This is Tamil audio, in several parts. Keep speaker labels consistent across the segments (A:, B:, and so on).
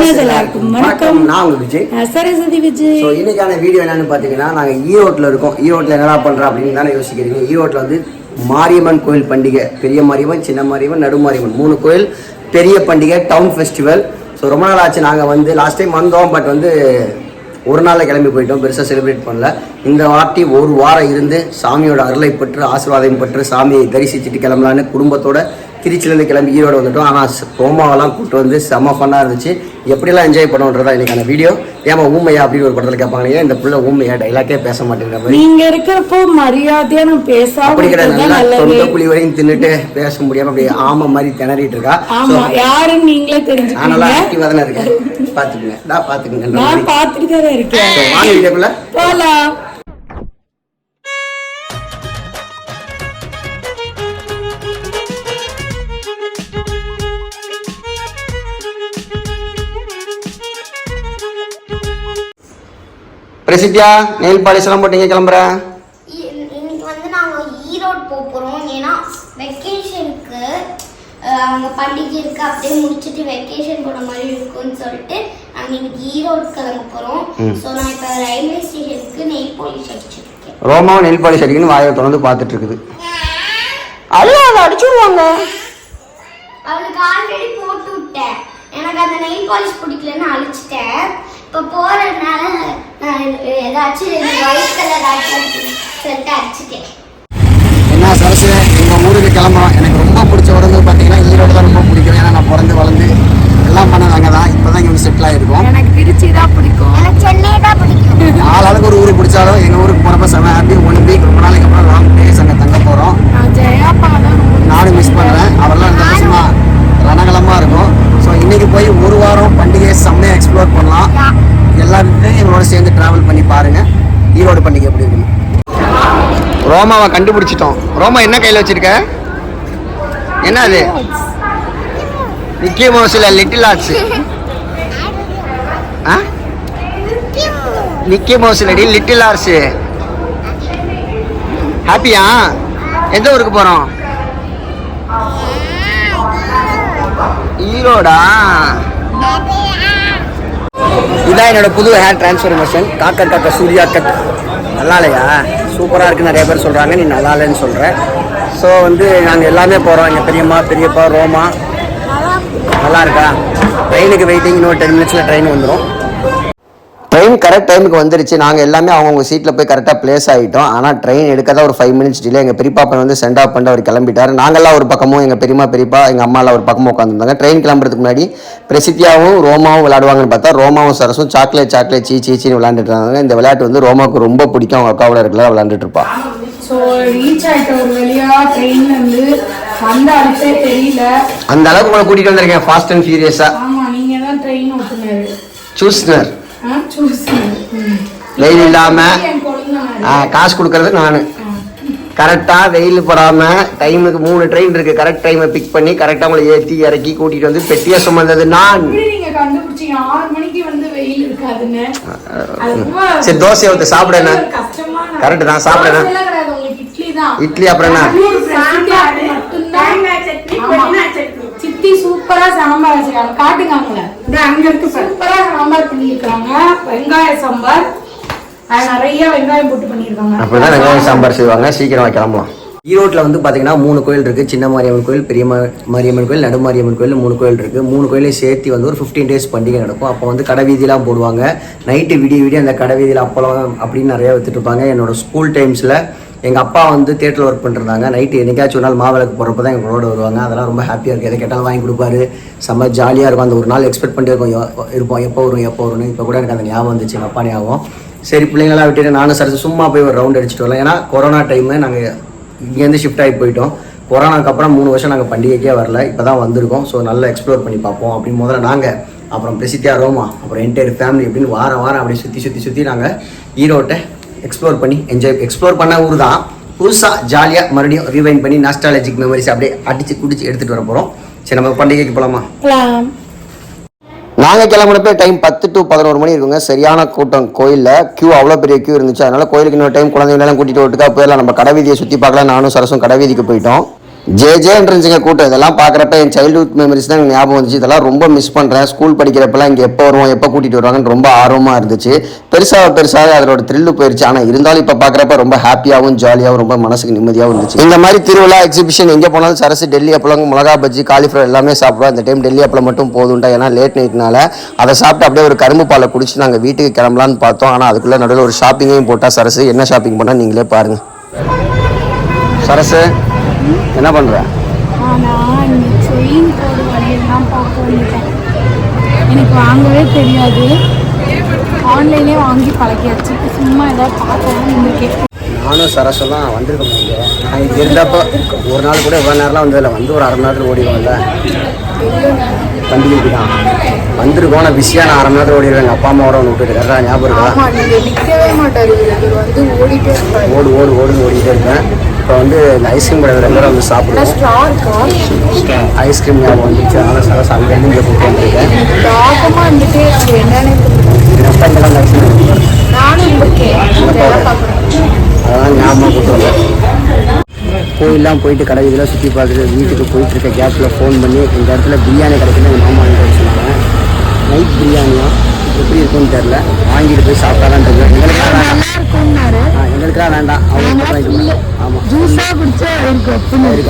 A: எல்லாருக்கும் வணக்கம்.
B: நான் உங்க விஜய்.
A: சரஸ்வதி விஜய்.
B: ஸோ இன்னைக்கான வீடியோ என்னன்னு பார்த்தீங்கன்னா நாங்கள் ஈரோட்டில் இருக்கோம். ஈரோட்டில் என்னடா பண்ணுறோம் அப்படின்னு தானே யோசிக்கிறீங்க. ஈரோட்டில் வந்து மாரியம்மன் கோயில் பண்டிகை. பெரிய மாரியம்மன் சின்ன மாரியம்மன் நடு மாரியம்மன். மூணு கோயில் பெரிய பண்டிகை டவுன் ஃபெஸ்டிவல் ஸோ ரொம்ப நாள் ஆச்சு. நாங்கள் வந்து லாஸ்ட் டைம் வந்தோம் பட் வந்து ஒரு நாளில் கிளம்பி போயிட்டோம். பெருசாக செலிப்ரேட் பண்ணல. இந்த வாட்டி ஒரு வாரம் இருந்து சாமியோட அருளை பெற்று ஆசீர்வாதம் பெற்று சாமியை தரிசிச்சுட்டு கிளம்பலான்னு குடும்பத்தோட திருச்சிலேருந்து கிளம்பி ஈரோடு வந்துட்டோம். ஆனால் ரோமாவெல்லாம் கூப்பிட்டு வந்து செம்ம ஃபன்னாக இருந்துச்சு. எப்படிலாம் என்ஜாய் பண்ணுன்றதா இன்னைக்கான வீடியோ ஏமா ஊமையா அப்படின்னு ஒரு படத்தில் கேட்பாங்க ஏன் இந்த புள்ள ஊமையா டைலாக்கே பேச மாட்டேங்கிற
A: நீங்க இருக்கிறப்போ மரியாதையா நான்
B: அப்படி
A: நல்லது.
B: தொண்டை புளி வரையும் தின்னுட்டு பேச முடியாம அப்படியே ஆமை மாதிரி திணறிட்டு இருக்கா.
A: ஆமா யாருன்னு நீங்களே
B: ஆக்டிவாக தானே இருக்கேன். பார்த்துக்குங்க நான் பார்த்துக்குங்க
A: நான் பார்த்துட்டு தான் இருக்கேன்.
B: So, வாங்க வீடியோக்குள்ள
A: போலாம்.
B: பிரசித்தியா நெயில் பாலிஷ் எல்லாம் போட்டீங்க கிளம்புறேன்
C: இ- இன்னைக்கு வந்து நாங்கள் ஈரோடு போக போகிறோம் ஏன்னா வெக்கேஷனுக்கு அங்கே பண்டிகை இருக்கு அப்படியே முடிச்சுட்டு வெக்கேஷன் போன மாதிரி இருக்கும்னு சொல்லிட்டு நாங்கள் இன்னைக்கு ஈரோடு கிளம்ப போகிறோம்
B: ம்.
C: ஸோ நான் இப்போ ரயில்வே ஸ்டேஷனுக்கு நெய் பாலிஷ் அடிச்சிருக்கேன்.
B: ரோமாவும் நெயில் பாலிஷ் அடிக்கணும் வாயை தொடர்ந்து பார்த்துட்டு இருக்குது. அல்ல அதை அடிச்சுடுவாங்க
C: அவளுக்கு ஆல்ரெடி போட்டு விட்டேன். எனக்கு அந்த நெய் பாலிஷ் பிடிக்கலன்னு அழிச்சிட்டேன். இப்போ போகிறதுனால நான் ஏதாச்சும் ஒயிட் கலர் சொல்லிட்டு அடிச்சிட்டேன்.
B: என்ன சரசு எங்கள் ஊருக்கு கிளம்புறோம். எனக்கு ரொம்ப பிடிச்ச ஊர் வந்து பார்த்தீங்கன்னா ஈரோடு தான் ரொம்ப பிடிக்கும். ஏன்னா நான் பிறந்து வளர்ந்து எல்லாம் பண்ணது அங்கே தான் இப்போ தான் இங்கே வந்து செட்டில் ஆகிருக்கோம்
A: எனக்கு திருச்சி தான் பிடிக்கும்.
C: எனக்கு சென்னை தான் பிடிக்கும்.
B: ஆளாளுக்கு ஒரு ஊருக்கு பிடிச்சாலும் எங்கள் ஊருக்கு போகிறப்ப செம்ம ஹாப்பி ஒன் வீக் ரொம்ப நாளைக்கு அப்புறம் லாங் டேஸ் அங்கே தங்க போகிறோம் நானும் மிஸ் பண்ணுறேன் அவரெல்லாம் இந்த வருஷமா ரணகலமாக இருக்கும். போய் ஒரு வாரம் பண்டிகையை செம்மையாக எக்ஸ்ப்ளோர் பண்ணலாம். எல்லாருமே எங்களோட சேர்ந்து ட்ராவல் பண்ணி பாருங்க. ஈரோடு பண்டிகை எப்படி இருக்குன்னு. ரோமாவை கண்டுபிடிச்சிட்டோம். ரோமா என்ன கையில் வச்சிருக்க? என்ன அது? மிக்கி மவுஸ் இல்லை லிட்டில் ஆர்ட்ஸ் ஆ? மிக்கி மவுஸ் இல்லடி லிட்டில் ஆர்ஸ் ஹாப்பியா எந்த ஊருக்கு போகிறோம் ஈரோடா? இதான் என்னோட புது ஹேர் டிரான்ஸ்ஃபர்மேஷன் காக்கர் காக்க சூர்யா கட் நல்லா இல்லையா? சூப்பராக இருக்குன்னு நிறைய பேர் சொல்கிறாங்க நீ நல்லா இல்லைன்னு சொல்கிற ஸோ வந்து நாங்கள் எல்லாமே போகிறோம் எங்கள் பெரியம்மா பெரியப்பா ரோமா. நல்லா இருக்கா? ட்ரெயினுக்கு வெயிட்டிங் இன்னொரு டென் மினிட்ஸில் ட்ரெயின் வந்துடும் கரெக்ட் டைமுக்கு வந்துருச்சு. நாங்கள் எல்லாமே அவங்கவுங்க சீட்டில் போய் கரெக்டாக ப்ளேஸ் ஆகிட்டோம் ஆனால் ட்ரெயின் எடுக்க தான் ஒரு ஃபைவ் மினிட்ஸ் டிலே எங்கள் பெரியப்பா வந்து சென்ட் ஆஃப் பண்ணிட்டு அவர் கிளம்பிட்டார். நாங்கள்லாம் ஒரு பக்கமும் எங்கள் பெரியம்மா பெரியப்பா எங்கள் அம்மாலாம் ஒரு பக்கமும் உட்காந்துருந்தாங்க ட்ரெயின் கிளம்புறதுக்கு முன்னாடி பிரசித்தியாவும் ரோமாவும் விளையாடுவாங்கன்னு பார்த்தா ரோமாவும் சரசும் சாக்லேட் சாக்லேட் சீ சீச்சின்னு விளையாண்டுட்டு இருந்தாங்க. இந்த விளையாட்டு வந்து ரோமாவுக்கு ரொம்ப பிடிக்கும். அவங்க அக்காவோட இருக்கல விளையாண்டுட்டு இருப்பா.
A: ஸோ ரீச் ஆயிட்ட ஒரு வழியா ட்ரெயின்ல இருந்து வந்த அடுத்தே தெரியல.
B: அந்த அளவுக்கு உங்களை கூட்டிகிட்டு வந்திருக்கேன். ஃபாஸ்ட் அண்ட் ஃபியூரியஸாக
A: ஆமா நீங்க தான் ட்ரெயின் ஓட்டுனாரு.
B: சூஸ்னர் வெயில் இல்லாமல் காசு கொடுக்கறது நான். கரெக்டாக வெயில் படாமல் டைமுக்கு மூணு ட்ரெயின் இருக்குது கரெக்ட் டைமை பிக் பண்ணி கரெக்டாக உங்களை ஏற்றி இறக்கி கூட்டிகிட்டு வந்து பெட்டியை சுமந்தது நான்.
A: வந்து
B: சரி, தோசையை ஊத்து, சாப்பிடு என்ன?
A: ஒரு கஷ்டமான
B: Correct தான், சாப்பிடு என்ன?
A: தோசையெல்லாம் கிடையாது, உங்களுக்கு இட்லி தான்.
B: இட்லி அப்புறம் என்ன
A: ஒரு பிரசித்தியாக்கு மட்டும்தான் ஆமா. சித்தி சூப்பரா சாம்பார் வச்சிருக்காங்க. காட்டுங்க அவங்கள இந்த அங்க இருக்கு சூப்பரா சாம்பார் பண்ணிருக்காங்க வெங்காய சாம்பார். நிறைய வெங்காயம் போட்டு பண்ணிருக்காங்க
B: அப்படிதான் வெங்காயம் சாம்பார் செய்வாங்க. சீக்கிரம் கிளம்பலாம். ஈரோட்டில் வந்து பார்த்தீங்கன்னா மூணு கோயில் இருக்குது சின்ன மாரியம்மன் கோயில் பெரிய மாரியம்மன் கோயில் நடு மாரியம்மன் கோயில் மூணு கோயில் இருக்குது மூணு கோயிலையும் சேர்த்து வந்து ஒரு ஃபிஃப்டீன் டேஸ் பண்டிகை நடக்கும். அப்போ வந்து கடை வீதியெலாம் போடுவாங்க. நைட்டு விடிய விடிய அந்த கடை வீதியில் அப்பளம் அப்படின்னு நிறையா வித்துட்டு இருப்பாங்க. என்னோடய ஸ்கூல் டைம்ஸில் எங்கள் அப்பா வந்து தேட்டரில் ஒர்க் பண்ணுறாங்க நைட்டு என்னைக்காச்சும் ஒரு நாள் மாவிளக்கு போகிறப்ப தான் எங்களோட வருவாங்க. அதெல்லாம் ரொம்ப ஹாப்பியாக இருக்குது எதை கேட்டாலும் வாங்கி கொடுப்பாரு. செம்ம ஜாலியாக இருக்கும். அந்த ஒரு நாள் எக்ஸ்பெக்ட் பண்ணிட்டு இருக்கோம். இருப்போம். எப்போ வரும் எப்போ வரும்னு. இப்போ கூட எனக்கு அந்த ஞாபகம் வந்துச்சு. எங்கள் அப்பா ஞாபகம். சரி பிள்ளைங்களாம் விட்டுட்டு நானும் சரி சும்மா போய் ஒரு ரவுண்ட் அடிச்சுட்டு வரலாம். ஏன்னா கொரோனா டைமு நாங்கள் இங்கேருந்து ஷிஃப்ட் ஆகி போயிட்டோம். கொரோனாக்கு அப்புறம் மூணு வருஷம் நாங்கள் பண்டிகைக்கே வரல. இப்போ தான் வந்திருக்கோம். ஸோ நல்லா எக்ஸ்ப்ளோர் பண்ணி பார்ப்போம். அப்படின்னு முதல்ல நாங்கள் அப்புறம் பிரசித்தியா ரோமா அப்புறம் என்டையர் ஃபேமிலி அப்படின்னு வாரம் வாரம் அப்படியே சுற்றி சுற்றி சுற்றி நாங்கள் ஈரோட்டை எக்ஸ்ப்ளோர் பண்ணி என்ஜாய் எக்ஸ்ப்ளோர் பண்ண ஊர் தான் புதுசாக ஜாலியாக மறுபடியும் ரீவைன் பண்ணி நாஸ்டாலஜிக் மெமரிஸ் அப்படியே அடித்து குடிச்சு எடுத்துகிட்டு வர போகிறோம் சரி நம்ம பண்டிகைக்கு போகலாமா நாங்கள் கிளம்புறப்ப டைம் பத்து டு பதினோரு மணி இருக்குங்க. சரியான கூட்டம். கோயிலில் கியூ அவ்வளோ பெரிய கியூ இருந்துச்சு. அதனால கோயிலுக்கு இன்னொரு டைம் குழந்தைங்களெல்லாம் கூட்டிகிட்டு ஒட்டுக்கா போயிடலாம் நம்ம கடை வீதியை சுற்றி பார்க்கலாம் நானும் சரசும் கடை வீதிக்கு போயிட்டோம். ஜே ஜேன்றதுங்க கூட்டம். இதெல்லாம் பார்க்குறப்ப என் சைல்டுஹுட் மெமரிஸ் தான் எனக்கு ஞாபகம் வந்துச்சு. இதெல்லாம் ரொம்ப மிஸ் பண்ணுறேன் ஸ்கூல் படிக்கிறப்பெல்லாம் இங்கே எப்போ வருவோம் எப்போ கூட்டிகிட்டு வருவாங்கன்னு ரொம்ப ஆர்வமாக இருந்துச்சு. பெருசாக பெருசாக அதோட த்ரில்லு போயிருச்சு. ஆனால் இருந்தாலும் இப்போ பார்க்குறப்ப ரொம்ப ஹாப்பியாகவும் ஜாலியாகவும் ரொம்ப மனசுக்கு நிம்மதியாகவும் இருந்துச்சு. இந்த மாதிரி திருவிழா எக்ஸிபிஷன் எங்கே போனாலும் சரசு டெல்லி அப்பளம் மிளகா பஜ்ஜி காலிஃப்ளவர் எல்லாமே சாப்பிடுவோம். இந்த டைம் டெல்லி அப்பளம் மட்டும் போதும்டா. ஏன்னா லேட் நைட்னால அதை சாப்பிட்டு அப்படியே ஒரு கரும்பு பாலை குடிச்சு நாங்கள் வீட்டுக்கு கிளம்பலான்னு பார்த்தோம். ஆனால் அதுக்குள்ளே நடுவில் ஒரு ஷாப்பிங்கையும் போட்டால் சரசு. என்ன ஷாப்பிங் பண்ணால் நீங்களே பாருங்கள் சரசு என்ன பண்ணுற
A: ஆனால் இந்த செயின் போடு வழியெல்லாம் பார்க்க வந்துட்டேன் எனக்கு வாங்கவே தெரியாது. ஆன்லைனே வாங்கி பழகியாச்சு. சும்மா ஏதாவது இருந்திருக்கேன்.
B: நானும் சரஸ்வலாம் வந்திருக்கோம் இங்கே. நான் இங்கே இருந்தப்போ ஒரு நாள் கூட இவ்வளோ நேரம்லாம் வந்ததில்ல. வந்து ஒரு அரை மணி நேரத்தில் ஓடிடுவோம்ல. பண்டிகைக்கு தான் வந்திருக்கோம் நான் பிஸியாக நான் அரை மணி நேரத்தில் ஓடிடுவேன். எங்கள் அப்பா அம்மாவோட ஒன்று விட்டுட்டு கரெக்டாக ஞாபகம் இருக்கா? ஓடு ஓடு ஓடுன்னு ஓடிட்டே இருக்கேன் இப்போ வந்து இந்த ஐஸ்கிரீம் கடை ரெண்டு வந்து சாப்பிடுவோம் ஐஸ்கிரீம் ஞாபகம் வந்துச்சு அதனால் சரஸ் அங்கேருந்து இங்கே கூப்பிட்டு வந்திருக்கேன். அதெல்லாம் ஞாபகம் கூட்டு வந்தேன். கோயிலெலாம் போயிட்டு கடை இதெல்லாம் சுற்றி பார்த்துட்டு வீட்டுக்கு போயிட்டு இருக்க கேப்பில் ஃபோன் பண்ணி இந்த இடத்துல பிரியாணி கிடைக்குன்னு எங்கள் மாமா சொன்னாங்க. நைட் பிரியாணியா? எப்படி இருக்கும்னு தெரில வாங்கிட்டு போய் சாப்பிட்டாதான் தெரியும் எங்களுக்கெல்லாம் எங்களுக்கெல்லாம் வேண்டாம். அவங்களுக்கு ஆமாம்
A: ஜூஸாக குடிச்சா
B: ஒரு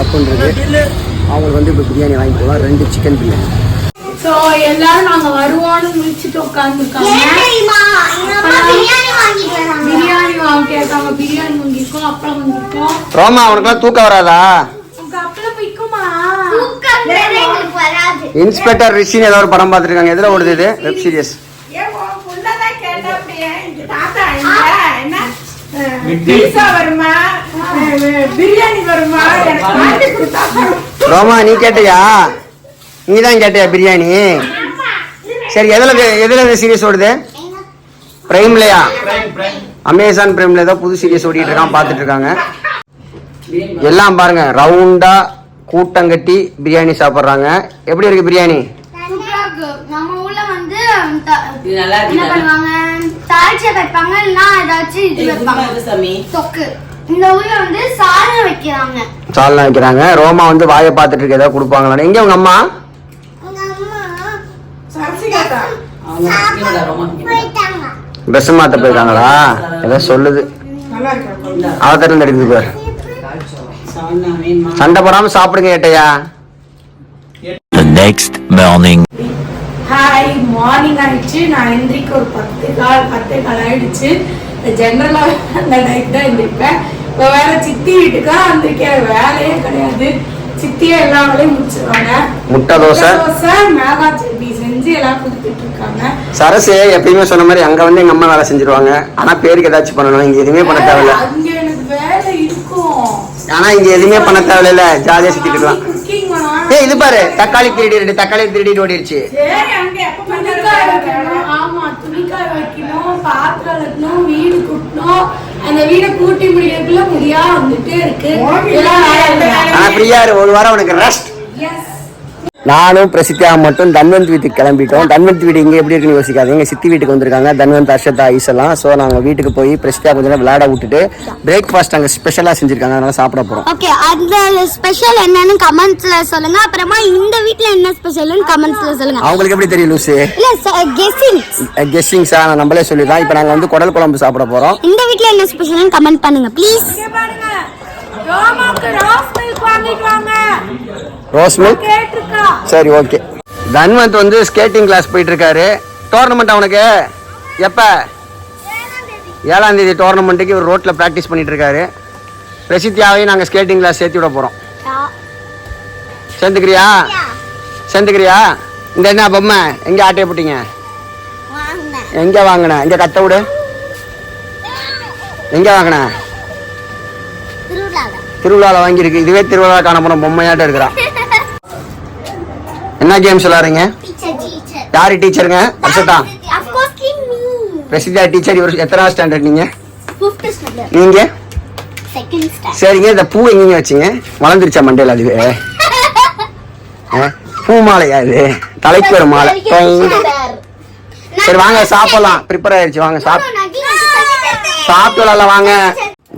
B: அவங்களுக்கு வந்து இப்போ பிரியாணி வாங்கி போகலாம் ரெண்டு சிக்கன் பிரியாணி.
A: ஸோ எல்லாரும் நாங்கள் வருவோம்னு முடிச்சுட்டு உட்காந்துருக்காங்க
C: பிரியாணி வாங்கிட்டு வராங்க.
A: பிரியாணி வாங்க கேட்டாங்க. பிரியாணி வாங்கியிருக்கோம் அப்பளம் வாங்கியிருக்கோம்.
B: ரோமா அவனுக்குலாம் தூக்கம் வராதா? இன்ஸ்பெக்டர் ரிஷின்னு ஏதோ ஒரு படம் பார்த்துருக்காங்க எதில் ஓடுது இது? வெப் சீரிஸ்
D: பீஸா வருமா? பிரியாணி வருமா? எனக்கு மாட்டி கொடுத்தா
B: ரோமா நீ கேட்டியா? நீ தான் கேட்டியா பிரியாணி? சரி எதில் எதில் இந்த சீரியஸ் ஓடுது? பிரைம்லையா அமேசான் பிரைம்ல ஏதோ புது சீரியஸ் ஓடிட்டு இருக்கான் பார்த்துட்டு இருக்காங்க. எல்லாம் பாருங்க ரவுண்டா கூட்டம் கட்டி பிரியாணி சாப்பிட்றாங்க. எப்படி இருக்கு பிரியாணி?
C: தாழ்ச்சியை வைப்பாங்க இல்லைன்னா ஏதாச்சும் இது வைப்பாங்க. தொக்கு. இந்த ஊர்ல வந்து சாதம் வைக்கிறாங்க.
B: சால்னா வைக்கிறாங்க. ரோமா வந்து வாயை பார்த்துட்டு இருக்க ஏதோ கொடுப்பாங்களா எங்க உங்க அம்மா? ட்ரெஸ் மாத்த போயிருக்காங்களா? ஏதோ சொல்லுது. அவத்தரில் இருக்குது பாரு. சண்டை போடாம சாப்பிடுங்க ஏட்டையா?
E: The next morning.
A: Hi morning ஆயிடுச்சு. நான் எந்திரிக்க ஒரு பத்து கால் பத்தே கால் ஆயிடுச்சு. ஜென்ரலாக அந்த டைப் தான் எந்திரிப்பேன். இப்போ வேற சித்தி வீட்டுக்கா வந்திருக்கேன் வேலையே கிடையாது. சித்தியே எல்லா வேலையும் முடிச்சிருவாங்க.
B: முட்டை தோசை?
A: தோசை மிளகா சட்னி செஞ்சு எல்லாம் கொடுத்துட்டு இருக்காங்க.
B: சரசு எப்பயுமே சொன்ன மாதிரி அங்க வந்து எங்க அம்மா வேலை செஞ்சிருவாங்க. ஆனா பேருக்கு ஏதாச்சும் பண்ணணும். இங்க எதுவுமே பண்ண தேவையில்ல.
A: அங்க எனக்கு வேலை இருக்கும்.
B: ஆனா இங்க எதுவுமே பண்ண தேவையில்ல. ஜாலியா சுத்திட்டு இருக்கலாம். ஏய் இது பாரு தக்காளி திருடி தக்காளி திருடிட்டு ஓடிடுச்சு
D: சரி அங்க எப்ப
A: துணிக்காய வைக்கணும். ஆமா துணிக்காய வைக்கணும் பாத்திரம் வைக்கணும் வீடு கூட்டணும். அந்த வீடை கூட்டி முடியறதுக்குள்ள முடியா வந்துட்டே இருக்கு.
B: பிரியா ஒரு வாரம் உனக்கு ரெஸ்ட்
A: Yes.
B: நானும் பிரசித்தியா மட்டும் தன்வந்த் வீட்டுக்கு கிளம்பிட்டோம். தன்வந்த் வீடு இங்கே எப்படி இருக்குன்னு யோசிக்காதீங்க. எங்க சித்தி வீட்டுக்கு வந்திருக்காங்க. தன்வந்த் அர்ஷதா ஐஸ் எல்லாம் ஸோ நாங்கள் வீட்டுக்கு போய் பிரசித்தியா கொஞ்ச நேரம் விளையாட விட்டுட்டு பிரேக்ஃபாஸ்ட் அங்கே ஸ்பெஷலாக செஞ்சிருக்காங்க. அதனால சாப்பிட போகிறோம்
C: ஓகே அந்த ஸ்பெஷல் என்னன்னு கமெண்ட்ஸ்ல சொல்லுங்க. அப்புறமா இந்த வீட்ல என்ன ஸ்பெஷல்னு கமெண்ட்ஸ்ல சொல்லுங்க.
B: அவங்களுக்கு எப்படி தெரியும் லூசு?
C: இல்ல கெஸ்ஸிங்
B: கெஸ்டிங் சார் நான் நம்மளே சொல்லிடலாம் இப்போ நாங்கள் வந்து குடல் குழம்பு சாப்பிட போகிறோம்
C: இந்த வீட்ல என்ன ஸ்பெஷல்னு கமெண்ட் பண்ணுங்க ப்ளீஸ்
A: ரோஸ் மில்க்
B: சரி ஓகே தன்வந்த் வந்து ஸ்கேட்டிங் கிளாஸ் போயிட்டு இருக்காரு டோர்னமெண்ட் அவனுக்கு எப்போ? ஏழாம் தேதி. டோர்னமெண்ட்டுக்கு இவர் ரோட்டில் ப்ராக்டிஸ் பண்ணிட்டு இருக்காரு பிரசித்தியாவையும் நாங்கள் ஸ்கேட்டிங் கிளாஸ் சேர்த்து விட போகிறோம் சேர்ந்துக்கிறியா? சேர்ந்துக்கிறியா? இந்த என்ன பொம்மை? எங்கே ஆட்டைய போட்டீங்க? எங்கே வாங்கின? எங்கே கத்த விடு. எங்கே வாங்கின? திருவிழாவில் வாங்கியிருக்கு. இதுவே திருவிழா காணப்போன பொம்மையாட்டம் இருக்கிறான். என்ன கேம்ஸ் விளாடுறீங்க யாரு டீச்சருங்க? அர்ஷதா? பிரசித்தா டீச்சர் இவர் எத்தனாவது ஸ்டாண்டர்ட் நீங்க? நீங்க? சரிங்க இந்த பூ எங்கீங்க வச்சீங்க? வளர்ந்துருச்சா மண்டையில் அதுவே ஆ? பூ மாலையா இது? தலைக்கு ஒரு மாலை. சரி வாங்க சாப்பிடலாம். ப்ரிப்பேர் ஆயிருச்சு. வாங்க சாப் சாப்பிட்டு விளாட்லாம் வாங்க.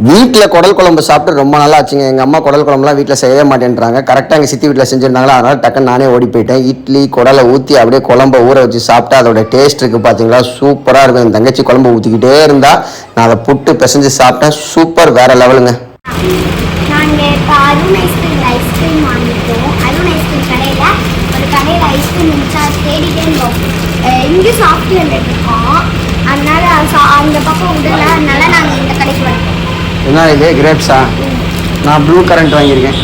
B: வீட்டில் குடல் குழம்பு சாப்பிட்டு ரொம்ப நாளாக ஆச்சுங்க. எங்கள் அம்மா குடல் குழம்புலாம் வீட்டில் செய்ய மாட்டேன்றாங்க. கரெக்டாக எங்கள் சித்தி வீட்டில் செஞ்சுருந்தாங்களா? அதனால் டக்குன்னு நானே ஓடி போயிட்டேன். இட்லி குடலை ஊற்றி அப்படியே குழம்ப ஊற வச்சு சாப்பிட்டா அதோட டேஸ்ட் இருக்குது பார்த்தீங்களா சூப்பராக இருக்கும். என் தங்கச்சி குழம்பு ஊற்றிக்கிட்டே இருந்தால் நான் அதை புட்டு பிசைஞ்சு சாப்பிட்டேன் சூப்பர் வேற லெவலுங்க.
C: நாங்கள் இப்போ அருண் ஐஸ்கிரீம் ஐஸ்கிரீம் வாங்கிட்டோம் அருண் ஐஸ்கிரீம் கடையில் ஒரு கடையில் ஐஸ்கிரீம் தேடிட்டே இருந்தோம். இருக்கோம். அதனால அந்த பக்கம் விடல. அதனால நாங்கள் இந்த கடைக்கு வந்துட்டோம்.
B: என்ன இது கிரேப்ஸா நான் ப்ளூ கரண்ட் வாங்கியிருக்கேன்.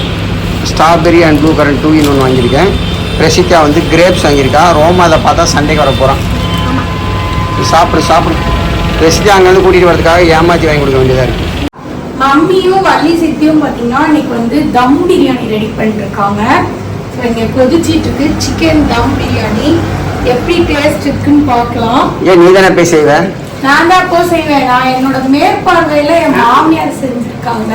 B: Strawberry and blue currant two in one வாங்கியிருக்கேன். பிரசித்தா வந்து கிரேப்ஸ் வாங்கியிருக்கா? ரோமா அதை பார்த்தா சண்டைக்கு வர போகிறான் சாப்பிடு சாப்பிடு. பிரசித்தா அங்கேருந்து கூட்டிகிட்டு வரதுக்காக ஏமாற்றி வாங்கி கொடுக்க வேண்டியதாக இருக்குது
A: மம்மியும் வள்ளி சித்தியும் பார்த்தீங்கன்னா இன்னைக்கு வந்து தம் பிரியாணி ரெடி பண்ணிருக்காங்க. ஸோ இங்கே கொதிச்சிட்டு இருக்கு. சிக்கன் தம் பிரியாணி. எப்படி டேஸ்ட் இருக்குன்னு பார்க்கலாம்.
B: ஏன் நீ தானே போய் செய்வ?
A: நான் தான் அப்போ செய்வேன். நான் என்னோட மேற்பார்வையில என் மாமியார் இருக்காங்க.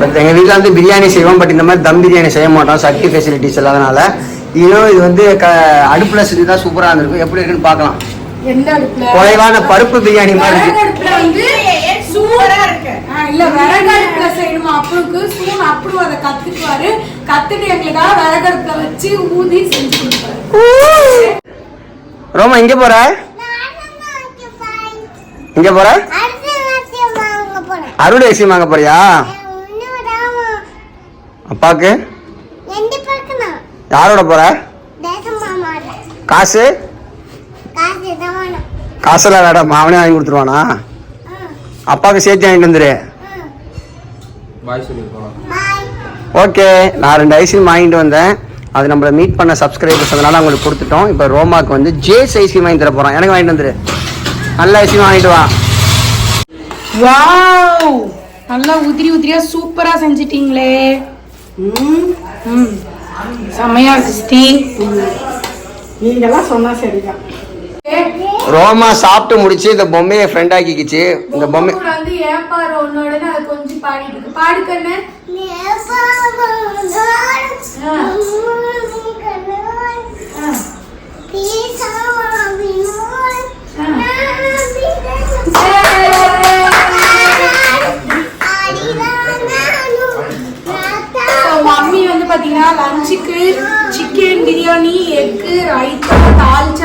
B: பட் எங்கள் வீட்டில் வந்து பிரியாணி செய்வோம் பட் இந்த மாதிரி தம் பிரியாணி செய்ய மாட்டோம். சக்தி ஃபெசிலிட்டிஸ் இல்லாதனால. இன்னும் இது வந்து க அடுப்பில் செஞ்சு தான் சூப்பராக இருந்திருக்கும் எப்படி இருக்குன்னு பார்க்கலாம்.
A: எந்த அடுப்புல?
B: குறைவான பருப்பு பிரியாணி மாதிரி இருக்கு.
A: அடுப்புல வந்து
D: சூப்பரா இருக்கு.
A: ஆ, இல்ல விறகு அடுப்புல செய்யணுமா? அப்புளுக்கு சூன் அப்புறம் அதை கத்துக்குவாரு. கத்துட்டு எங்களுக்காக விறகு அடுப்புல வச்சு ஊதி செஞ்சு கொடுப்பாரு.
B: ரோமா இங்கே போற? இங்கே போற? அறுவடை ஐஸ்கிரீம் வாங்க போறியா? அப்பாவுக்கு யாரோட போற? காசு? காசெல்லாம் வேடாம் அவனே வாங்கி கொடுத்துருவானா? அப்பாவுக்கு சேர்த்து வாங்கிட்டு வந்துரு. ஓகே நான் ரெண்டு ஐஸ்கிரீம் வாங்கிட்டு வந்தேன். அது நம்மள மீட் பண்ண சப்ஸ்கிரைபர்ஸ் அதனால அவங்களுக்கு கொடுத்துட்டோம். இப்போ ரோமாக்கு வந்து ஜேஸ் ஐஸ்கிரீம் வாங்கி தர போகிறோம் எனக்கு வாங்கிட்டு வந்துரு. நல்ல ஐஸ்கிரீம் வாங்கிட்டு வா.
A: வாவ்! நல்லா உதிரி உதிரியா சூப்பரா செஞ்சிட்டீங்களே. ம். செம்மையா சித்தி.
D: நீங்கெல்லாம் சொன்னா சரிதான்.
B: ரோமா சாப்பிட்டு முடிச்சு இந்த பொம்மையை ஃப்ரெண்ட் ஆக்கிக்கிச்சு. இந்த பொம்மை
A: வந்து ஏன் பாரு உன்னோட அது கொஞ்சம் பாடிட்டு இருக்கு. பாடு கண்ணு. மம்மி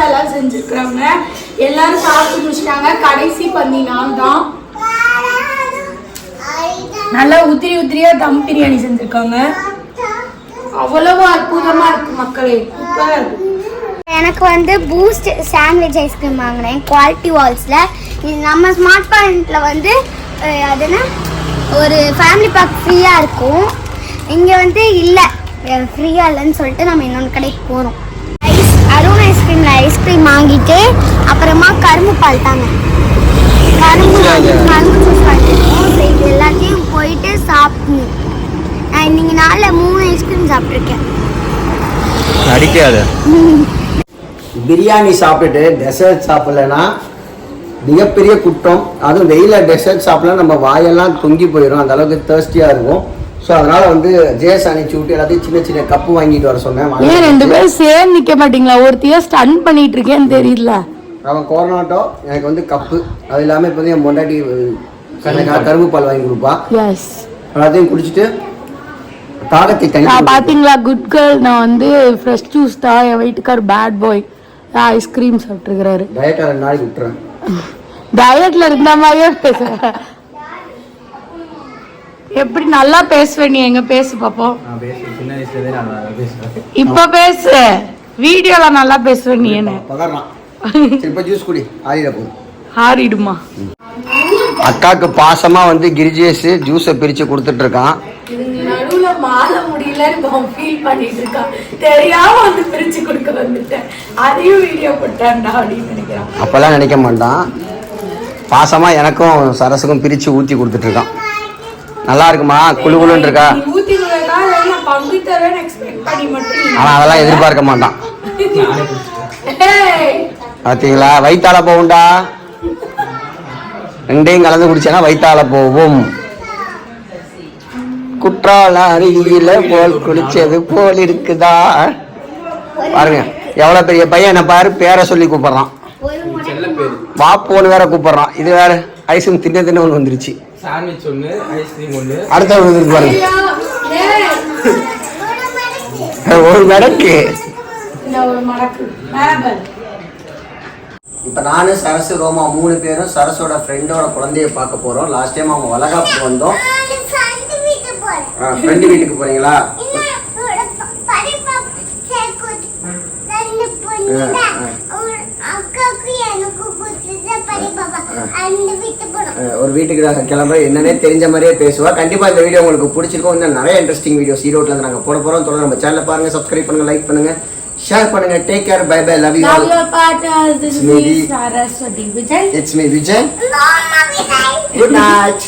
A: எல்லாம் செஞ்சிருக்கிறாங்க. எல்லாரும் சாப்பிட்டு முடிச்சிட்டாங்க. கடைசி பண்ணி நான் தான். நல்லா உதிரி உத்திரியா தம் பிரியாணி செஞ்சிருக்காங்க. அவ்வளவு அற்புதமா இருக்கு மக்களே. சூப்பரா இருக்கு.
C: எனக்கு வந்து பூஸ்ட் சாண்ட்விச் ஐஸ்கிரீம் வாங்கினேன். குவாலிட்டி வால்ஸில் நம்ம ஸ்மார்ட் பாயிண்டில் வந்து அதுனா ஒரு ஃபேமிலி பேக் ஃப்ரீயாக இருக்கும். இங்கே வந்து இல்லை. ஃப்ரீயாக இல்லைன்னு சொல்லிட்டு நம்ம இன்னொன்று கடைக்கு போகிறோம் ஐஸ்கிரீமில் ஐஸ்கிரீம் வாங்கிட்டு அப்புறமா கரும்பு பால் தாங்க. கரும்பு வாங்கி கரும்பு ஜூஸ் இது எல்லாத்தையும் போயிட்டு சாப்பிடணும். நான் இன்னைக்கு நாளில் மூணு ஐஸ்கிரீம் சாப்பிட்ருக்கேன்
B: அடிக்காத பிரியாணி சாப்பிட்டுட்டு டெசர்ட் சாப்பிடலன்னா மிகப்பெரிய குற்றம். அதுவும் வெயில டெசர்ட் சாப்பிடலாம் நம்ம வாயெல்லாம் தொங்கி போயிடும் அந்த அளவுக்கு தேர்ஸ்டியாக இருக்கும். ஸோ அதனால வந்து ஜேஸ் அனுப்பிச்சு விட்டு எல்லாத்தையும் சின்ன சின்ன கப்பு வாங்கிட்டு வர சொன்னேன்.
A: ஏன் ரெண்டு பேரும் சேர்ந்து நிக்க மாட்டீங்களா? ஒருத்தியா ஸ்டன் பண்ணிட்டு இருக்கேன்னு தெரியல
B: அவன் கொரோனாட்டோ எனக்கு வந்து கப்பு அது இல்லாமல் இப்போ வந்து என் பொண்டாட்டி கண்ணுக்காக கரும்பு பால் வாங்கி கொடுப்பா.
A: எஸ்
B: எல்லாத்தையும் குடிச்சிட்டு தாகத்தை தண்ணி
A: பாத்தீங்களா? குட் கேர்ள் நான் வந்து ஃப்ரெஷ் ஜூஸ் தான் என் வீட்டுக்கார் பேட் பாய் ஐஸ்கிரீம் சாப்பிட்டுருக்கிறாரு
B: டயட்டை ரெண்டு நாளைக்கு விட்டுறேன்.
A: டயட்ல இருந்த மாதிரியே பேசுறேன் எப்படி நல்லா பேசுவேன் நீ? எங்க பேசு பாப்போம் இப்ப பேசு. வீடியோல நல்லா பேசுவேன் நீ என்ன? ஆறிடுமா?
B: அக்காவுக்கு பாசமா வந்து கிரிஜேஸ் ஜூஸை பிரிச்சு கொடுத்துட்டு இருக்கான்.
A: நடுவுல மாற முடியலன்னு ஃபீல் பண்ணிட்டு இருக்கான். தெரியாம வந்து பிரிச்சு கொடுக்க வந்துட்டேன். அதையும் வீடியோ போட்டான்டா அப்படின்னு நினைக்கிறான்.
B: அப்பெல்லாம் நினைக்க மாட்டான். பாசமா எனக்கும் சரசுக்கும் பிரிச்சு ஊத்தி கொடுத்துட்டு இருக்கான். நல்லா இருக்குமா? குளு குளுன்னு இருக்கா?
A: நீ ஊத்தி விடுறதா நான் பங்கு தரேன்னு எக்ஸ்பெக்ட் பண்ணி மட்டும் நீ-
B: ஆனா அதெல்லாம் எதிர்பார்க்க மாட்டான்.
A: ஏய்,
B: பாத்தீங்களா? வயித்தால போகும்டா. ரெண்டையும் கலந்து குடிச்சேன்னா வயித்தால போகும். குற்றால அருகில போல் குடிச்சது போல் இருக்குதா? பாருங்க எவ்வளவு பெரிய பையன் என்ன பாரு பேரை சொல்லி கூப்பிடுறான். வாப்போன்னு வேற கூப்பிடுறான். இது வேற ஐஸ்கிரீம் தின்ன தின்ன ஒன்று வந்துருச்சு.
F: சாண்ட்விச் ஒன்று ஐஸ்கிரீம் ஒன்று
B: அடுத்த இருக்கு பாருங்க. ஒரு மடக்கு. இப்போ நானும் சரசு ரோமா மூணு பேரும் சரஸோட ஃப்ரெண்டோட குழந்தைய பார்க்க போறோம். லாஸ்ட் டைம் அவங்க வளகாப்புக்கு வந்தோம்.
C: ஃப்ரெண்ட்
B: வீட்டுக்கு போறீங்களா
C: அக்காவுக்கு எனக்கு கொடுத்தது பரிபாபா அந்த வீட்டு போறோம்
B: அஹ் ஒரு வீட்டுக்கு நாங்கள் கிளம்ப என்னன்னே தெரிஞ்ச மாதிரியே பேசுவா கண்டிப்பா இந்த வீடியோ உங்களுக்கு பிடிச்சிருக்கும் இன்னும் நிறைய இன்ட்ரெஸ்டிங் வீடியோஸ் ஈரோட்ல இருந்து நாங்கள் போட போறோம் தொடர்ந்து நம்ம சேனலை பாருங்க சப்ஸ்கிரைப் பண்ணுங்க லைக் பண்ணுங்க ஷேர் பண்ணுங்க. Take care bye bye love you all
A: Saraswati Vijay.
B: It's me Vijay
C: விடாய்
B: good night